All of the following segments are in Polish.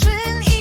shin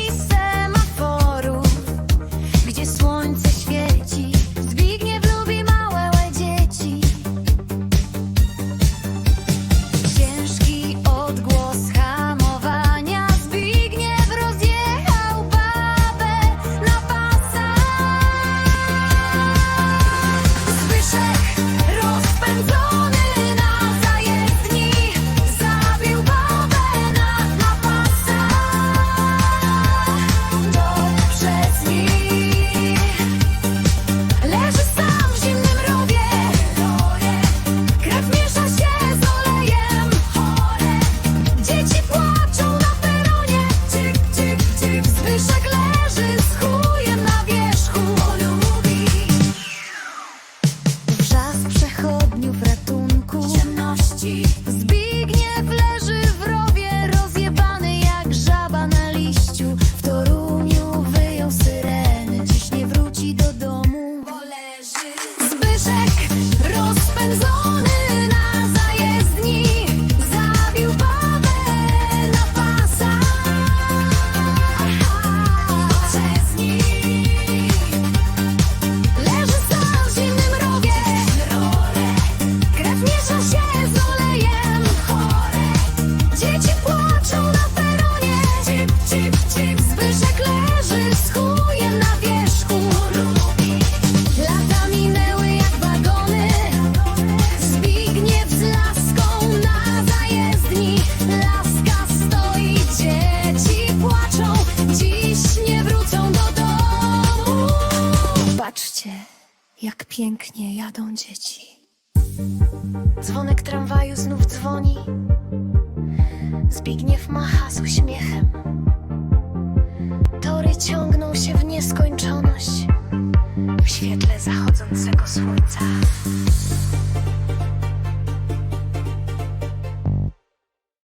Patrzcie, jak pięknie jadą dzieci. Dzwonek tramwaju znów dzwoni. Zbigniew macha z uśmiechem. Tory ciągną się w nieskończoność w świetle zachodzącego słońca.